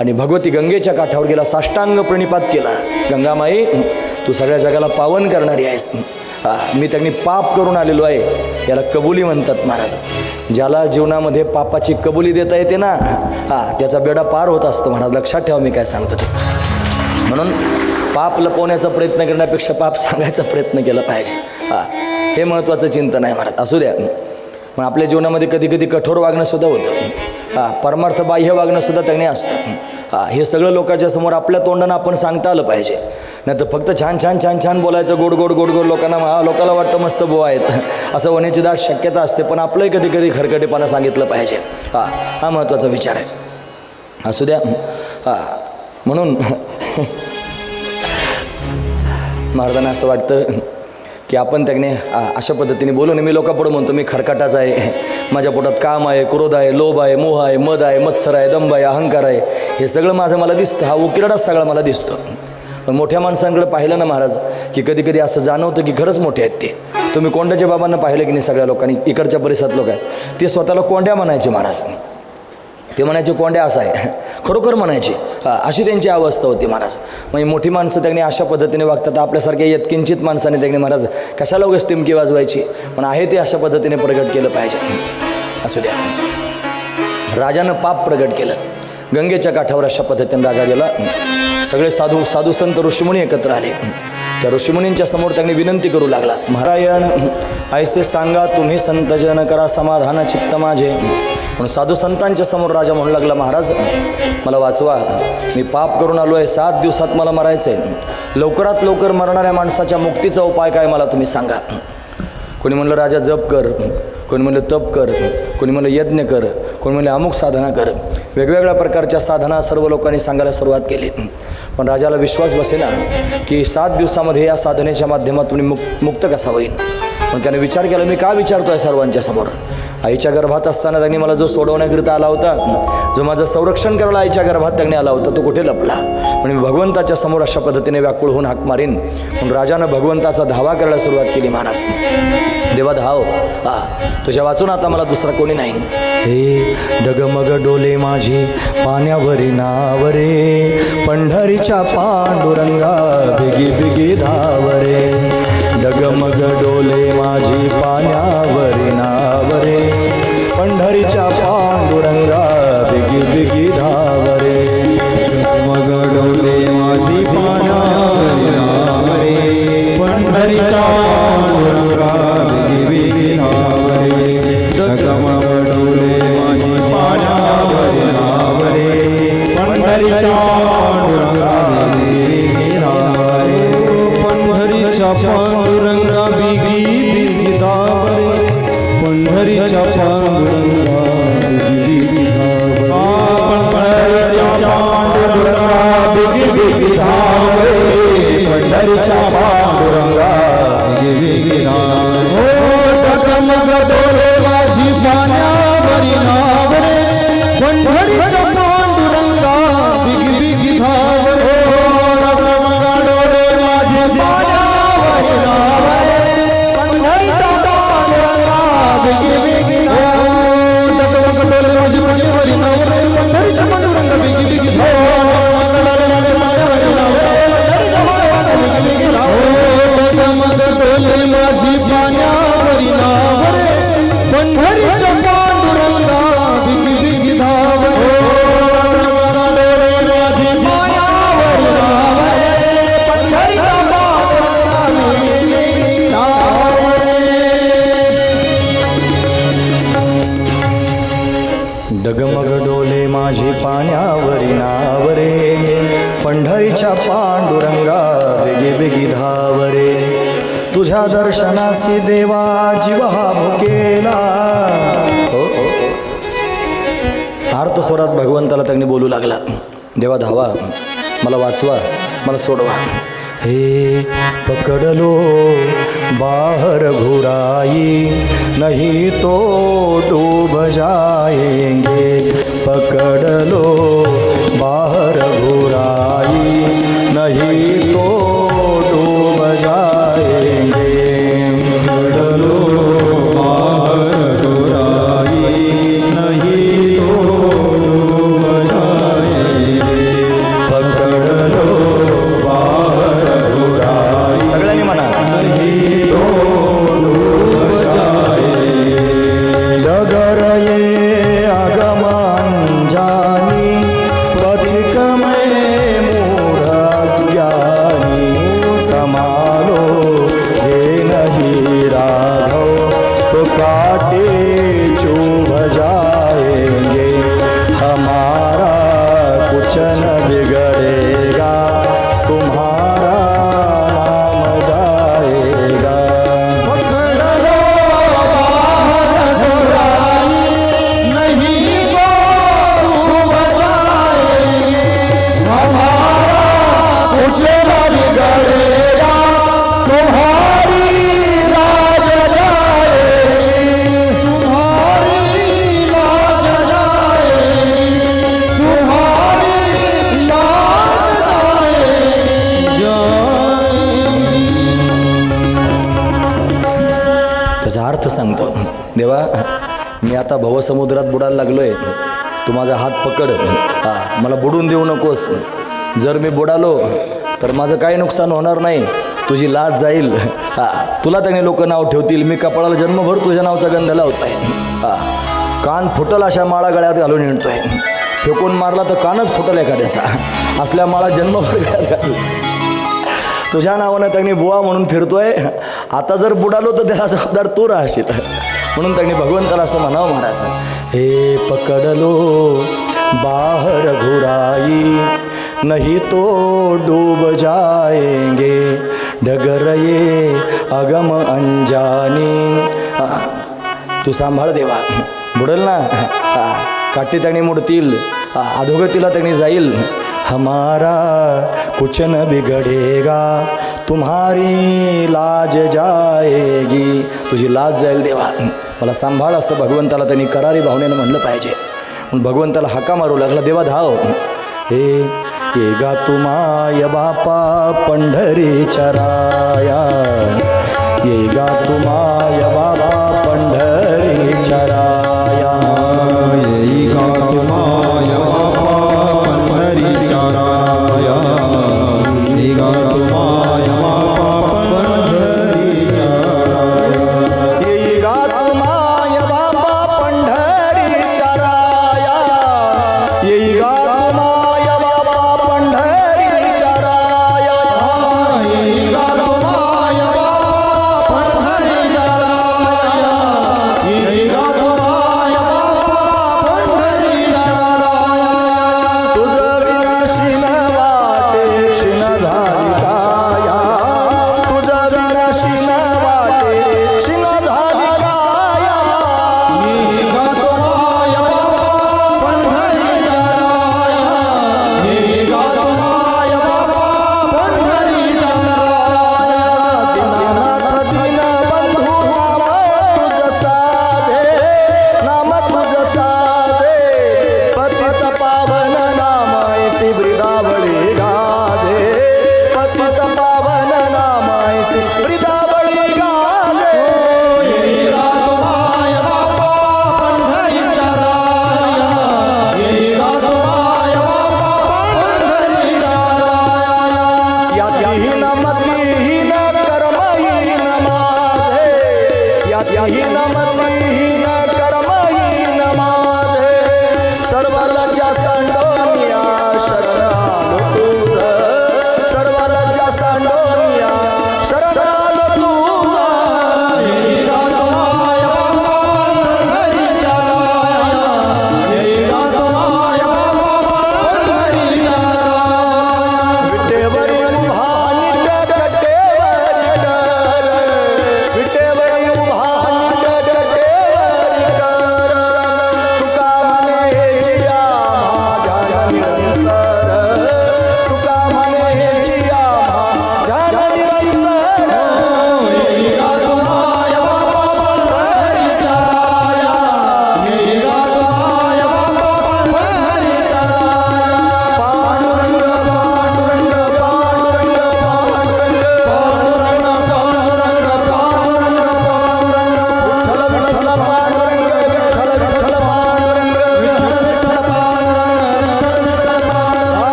आणि भगवती गंगेच्या काठावर गेला साष्टांग प्रणिपात केला. गंगामाई तू सगळ्या जगाला पावन करणारी आहेस. मी त्यांनी पाप करून आलेलो आहे. याला कबुली म्हणतात महाराज. ज्याला जीवनामध्ये पापाची कबुली देता येते ना हा त्याचा बेडा पार होत असतो महाराज. लक्षात ठेवा मी काय सांगतो ते. म्हणून पाप लपवण्याचा प्रयत्न करण्यापेक्षा पाप सांगायचा प्रयत्न केला पाहिजे. हा हे महत्त्वाचं चिंतन आहे महाराज. असू द्या. मग आपल्या जीवनामध्ये कधी कधी कठोर वागणं सुद्धा होतं. हां परमार्थ बाह्य वागणं सुद्धा त्यांनी असतं. हां. हे सगळं लोकांच्या समोर आपल्या तोंडानं आपण सांगता आलं पाहिजे. नाही तर फक्त छान छान छान छान बोलायचं गोड गोड गोड गोड लोकांना हा लोकांना वाटतं मस्त बुवा आहेत. असं होण्याची दाट शक्यता असते पण आपलंही कधी कधी खरकटेपणा सांगितलं पाहिजे. हां हा महत्त्वाचा विचार आहे. असू द्या. हां म्हणून महाराजांना असं वाटतं की आपण त्याने अशा पद्धतीने बोलू नये मी लोकांपुढं म्हणतो मी खरकाटाच आहे. माझ्या पोटात काम आहे क्रोध आहे लोभ आहे मोह आहे मद आहे मत्सर आहे दंभ आहे अहंकार आहे. हे सगळं माझं मला दिसतं. हा उकिरडाच सगळा मला दिसतो. पण मोठ्या माणसांकडे पाहिलं ना महाराज की कधी कधी असं जाणवतं की खरंच मोठे आहेत ते. तुम्ही कोंड्याच्या बाबांना पाहिलं की नाही सगळ्या लोकांनी? इकडच्या परिसरात लोक आहेत. ते स्वतःला कोंड्या म्हणायचे महाराज. ते म्हणायचे कोंड्या असा आहे. खरोखर म्हणायचे. हा, अशी त्यांची अवस्था होती महाराज. म्हणजे मोठी माणसं त्यांनी अशा पद्धतीने वागतात आपल्यासारख्या यत्किंचित माणसाने त्यांनी महाराज कशाला उगाच टिमकी वाजवायची? पण आहे ते अशा पद्धतीने प्रगट केलं पाहिजे. असू द्या. राजानं पाप प्रगट केलं. गंगेच्या काठावर अशा पद्धतीने राजा गेला. सगळे साधू साधू संत ऋषीमुनी एकत्र आले. त्या ऋषीमुनींच्या समोर त्यांनी विनंती करू लागला महारायण ऐसे सांगा तुम्ही संतजन करा समाधान चित्त माझे. म्हणून साधू संतांच्या समोर राजा म्हणू लागला महाराज मला वाचवा. मी पाप करून आलो आहे. सात दिवसात मला मरायचं आहे लवकरात लवकर मरणाऱ्या माणसाच्या मुक्तीचा उपाय काय मला तुम्ही सांगा. कोणी म्हणलं राजा जप कर. कोणी म्हणलं तप कर. कोणी म्हणलं यज्ञ कर. कोणी म्हणलं अमुक साधना कर. वेगवेगळ्या प्रकारच्या साधना सर्व लोकांनी सांगायला सुरुवात केली. पण राजाला विश्वास बसेना की सात दिवसामध्ये या साधनेच्या माध्यमातून मुक मुक्त कसा होईल? पण त्याने विचार केला मी का विचारतो आहे सर्वांच्या समोर? आईच्या गर्भात असताना त्यांनी मला जो सोडवण्याकरिता आला होता जो माझं संरक्षण करायला आईच्या गर्भात त्यांनी आला होता तो कुठे लपला? म्हणजे भगवंताच्या समोर अशा पद्धतीने व्याकुळ होऊन हाक मारीन. म्हणून राजानं भगवंताचा धावा करायला सुरुवात केली महाराज देवा धाव. हा तुझ्या वाचून आता मला दुसरा कोणी नाही. हे डगमग डोले माझी पाण्यावरी नावरे पंढरीच्या पांडुरंगा बिगी बिगी धावरे. डगमग डोले माझी पाण्यावरी नावरे. पंढरीच्या पांडुरंगा दर्शनासी देवा जीवा भुकेला हो, हो, हो. आर्त भगवंताला त्यांनी बोलू लागला. देवा धावा मला वाचवा मला सोडवा. हे पकडलो बाहर घुराई नाही तो डूब जाएंगे आता भवसमुद्रात बुडायला लागलोय. तू माझा हात पकड. हा मला बुडून देऊ नकोस. जर मी बुडालो तर माझं काही नुकसान होणार नाही. तुझी लाज जाईल. हा तुला त्याने लोक नाव ठेवतील. मी कपाळाला जन्मभर तुझ्या नावचा गंध लावताय. हा कान फुटल अशा माळा गळ्यात घालून येतोय फेकून मारला तर कानच फुटल एखाद्याचा. असल्या माळा जन्मभर गळ्यात घालू तुझ्या नावानं त्यांनी बुवा म्हणून फिरतोय. आता जर बुडालो तर त्याला जबाबदार तू राहशील. म्हणून त्यांनी भगवंताला असं म्हणावं महाराज हे पकडलो बाहर घुराई नहीं तो डूब जाएंगे डगर ये अगम अंजानी. तू सांभाळ देवा. बुडेल ना. हा, काठी त्याने मुडतील. हा, अधोगतीला त्यांनी जाईल. हमारा कुछ न बिगडेगा तुम्हारी लाज जाएगी। तुझी लाज जाईल देवा। मला सांभाळ असं भगवंताला त्यांनी करारी भावनेनं म्हणलं पाहिजे. म्हणून भगवंताला हाका मारू लागला देवा धाव. हे ये गा तुमाय बापा पंढरी चराया ये गा तुमाय बाबा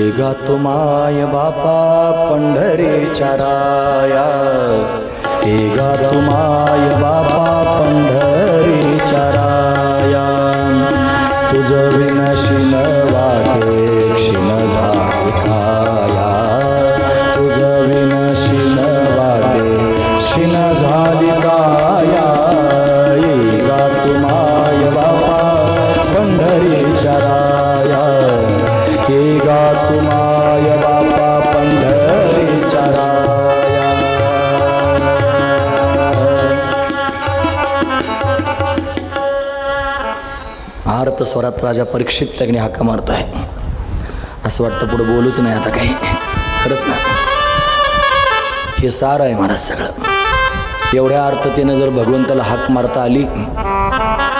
ये गा तुमाय बापा पंढरीच्या राया हे गा तुमाय बापा पंढरीच्या राया तुझ विनशिन तुमाय बापा पंढरीच्या राया. आर्त स्वरात राजा परीक्षित त्याने हाका आहे. असं वाटतं पुढं बोलूच नाही आता काही. खरंच ना. हे सार आहे महाराज सगळं. एवढ्या अर्थतेनं जर भगवंताला हाक मारता आली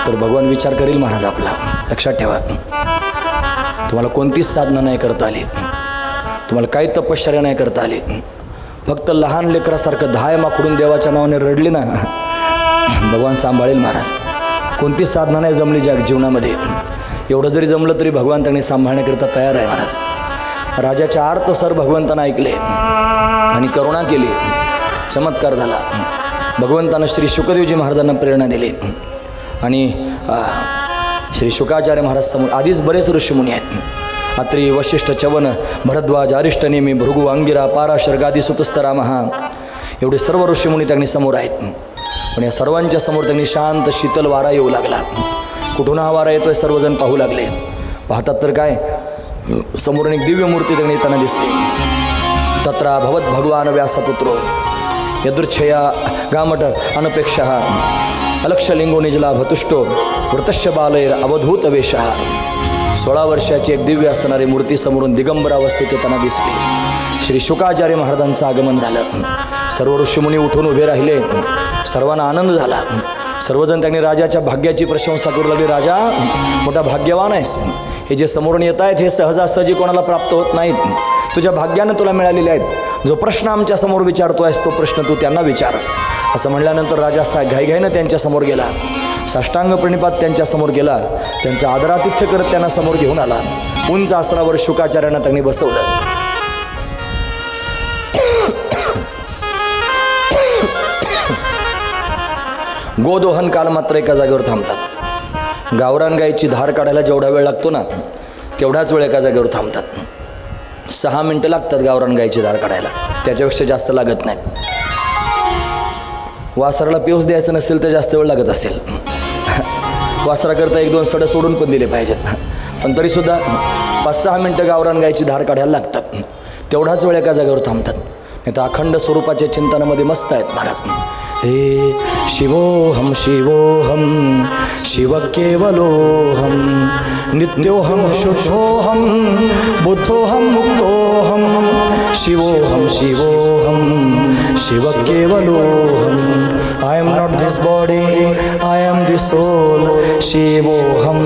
तर भगवान विचार करील महाराज आपला. लक्षात ठेवा. तुम्हाला कोणतीच साधना नाही करता आली. तुम्हाला काही तपश्चर्या नाही करता आली. फक्त लहान लेकरासारखं धाय माखडून देवाच्या नावाने रडली ना. भगवान सांभाळेल महाराज. कोणतीच साधना नाही जमली जग जीवनामध्ये. एवढं जरी जमलं तरी भगवान त्यांनी सांभाळण्याकरिता तयार आहे महाराज. राजाच्या आर्त सर भगवंतानं ऐकले आणि करुणा केली. चमत्कार झाला. भगवंतानं श्री शुकदेवजी महाराजांना प्रेरणा दिली. आणि श्री शुकाचार्य महाराज समोर आधीच बरेच ऋषीमुनी आहेत. अत्री वशिष्ठ चवन भरद्वाज अरिष्टनेमी भृगु अंगिरा पाराशर गादी सुतस्तरामहा एवढे सर्व ऋषीमुनी त्यांनी समोर आहेत. पण या सर्वांच्या समोर त्यांनी शांत शीतल वारा येऊ लागला. कुठून हा वारा येतोय सर्वजण पाहू लागले. पाहतात तर काय समोरून एक दिव्य मूर्ती त्यांनी येताना दिसली. तत्रा भवत भगवान व्यासपुत्रो यदृच्छया गामट अनपेक्षा. अलक्षलिंगो निजला भतुष्टो वृतश्य बालैर अवधूत वेश सोळा वर्षाची एक दिव्य असणारी मूर्ती समोरून दिगंबर अवस्थेत त्यांना दिसली. श्री शुकाचार्य महाराजांचं आगमन झालं. सर्व ऋषीमुनी उठून उभे राहिले. सर्वांना आनंद झाला. सर्वजण त्यांनी राजाच्या भाग्याची प्रशंसा करू लागली राजा मोठा भाग्यवान आहेस. हे जे समोरून येत आहेत हे सहजासहजी कोणाला प्राप्त होत नाहीत. तुझ्या भाग्यानं तुला मिळालेले आहेत. जो प्रश्न आमच्यासमोर विचारतो आहेस तो प्रश्न तू त्यांना विचार. असं म्हणल्यानंतर राजा सा घाईघाईनं त्यांच्यासमोर गेला. साष्टांग प्रणिपात त्यांच्यासमोर गेला. त्यांचं आदरातिथ्य करत त्यांना समोर घेऊन आला. उंच आसनावर शुकाचार्यांना त्यांनी बसवलं. गोदोहन काल मात्र एका जागेवर थांबतात. गावरान गाईची धार काढायला जेवढा वेळ लागतो ना तेवढाच वेळ एका जागेवर थांबतात. सहा मिनटं लागतात गावरान गाईची धार काढायला. त्याच्यापेक्षा जास्त लागत नाहीत. वासराला पेवस द्यायचं नसेल तर जास्त वेळ लागत असेल. वासराकरता एक दोन सडं सोडून पण दिले पाहिजेत. पण तरीसुद्धा पाच सहा मिनटं गावरान गायची धार काढायला लागतात. तेवढाच वेळ एका जागेवर थांबतात. नाही तर अखंड स्वरूपाच्या चिंतनामध्ये मस्त आहेत महाराज. हे शिवोहम शिवोहम शिव केवलोहम नित्योहम शुद्धोहम बुद्धोहम मुक्तोहम शिवोहम शिवोहम. Shiv केवलोहम I am not this body I am this soul शिवोहम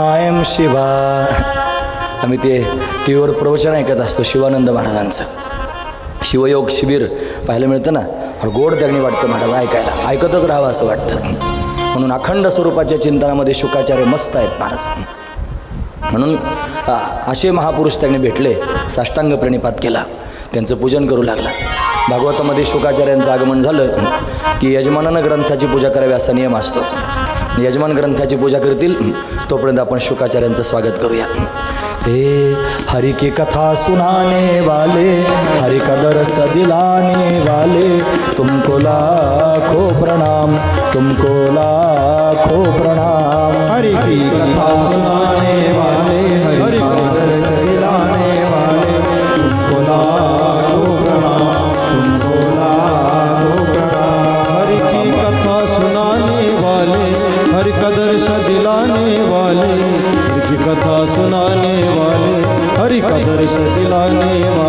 I am Shiva. आम्ही ते टी व्हीवर प्रवचन ऐकत असतो शिवानंद महाराजांचं। शिवयोग शिबिर पाहायला मिळतं ना? गोड त्यांनी वाटतं महाराज ऐकायला। ऐकतच राहावं असं वाटतं. म्हणून अखंड स्वरूपाच्या चिंतनामध्ये शुकाचार्य मस्त आहेत महाराज. म्हणून असे महापुरुष त्यांनी भेटले साष्टांग प्रणिपात केला. त्यांचं पूजन करू लागला. भागवतामध्ये शुकाचार्यांचं आगमन झालं की यजमानानं ग्रंथाची पूजा करावी असा नियम असतो. यजमान ग्रंथाची पूजा करतील तोपर्यंत आपण शुकाचार्यांचं स्वागत करूया. हे हरि की कथा सुनाने वाले हरि का दरस दिलाने वाले तुमको लाखो प्रणाम तुमको लाखो प्रणाम. हरि की कथा सुनाने हरि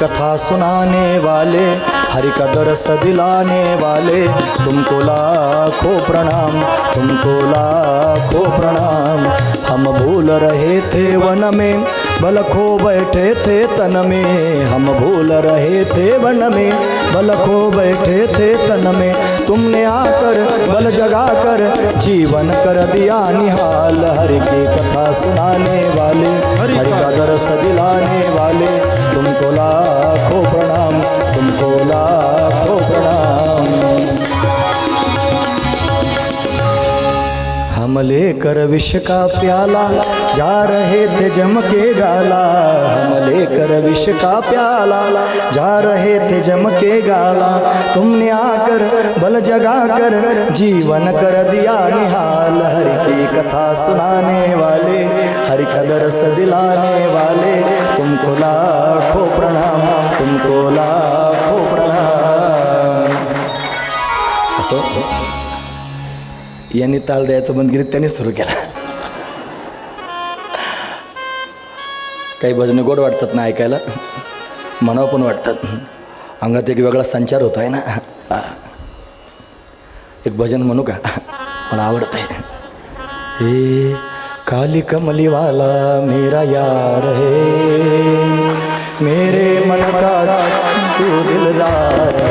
कथा सुनाने वाले हरि का दरस दिलाने वाले तुमको लाखों प्रणाम तुमको लाखों प्रणाम। हम भूल रहे थे वन में बल खो बैठे थे तन में। हम भूल रहे थे वन में बल खो बैठे थे तन में। तुमने आकर बल जगा कर जीवन कर दिया निहाल। हरि की कथा सुनाने वाले हरि का दरस दिलाने वाले तुमको लाखों प्रणाम तुमको लाखों हो प्रणाम. हम लेकर विष का प्याला जा रहे थे जम के गाला। हम लेकर विष का प्याला जा रहे थे जम के गाला। तुमने आकर बल जगा कर जीवन कर दिया निहाल। हरि की कथा सुनाने वाले हरि का दरस दिलाने वाले। तुमको लाखों प्रणाम तुमको लाख प्रणाम असो. यांनी ताल द्यायचं बंद केली त्यांनीच सुरू केला. काही भजनं गोड वाटतात ना ऐकायला? म्हणावं पण वाटतात. अंगात एक वेगळा संचार होतो आहे ना. एक भजन म्हणू का? मला आवडत आहे हे काली कमलीवाला मेरा यार है. मेरे मन का तू दिलदार।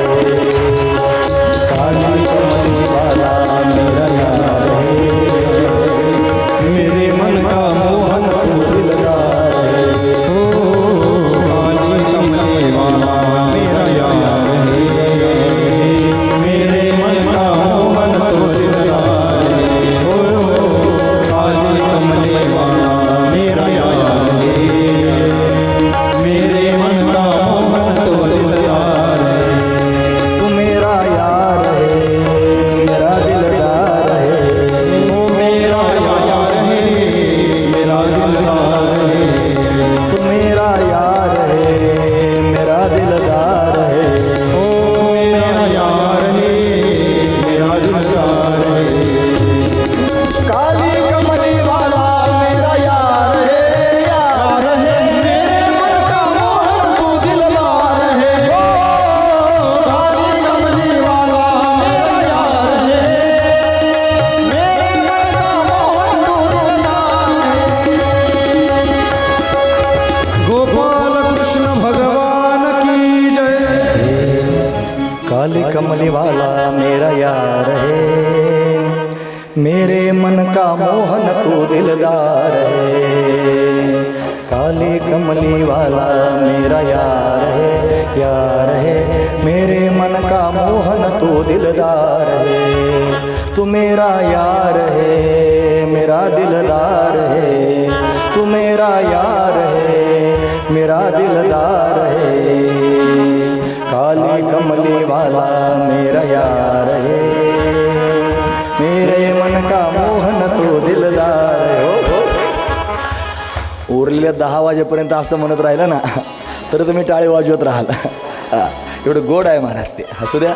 काली कमली वाला मेरा यार है यार है। मेरे मन का मोहन तू दिलदार है, तू मेरा यार है, मेरा दिलदार है। तू मेरा यार है, मेरा दिलदार है। काली कमली वाला मेरा यार है उरलेल्या दहा वाजेपर्यंत असं म्हणत राहिलं ना तर तुम्ही टाळी वाजवत राहाल. एवढं गोड आहे महाराज ते. हसू द्या.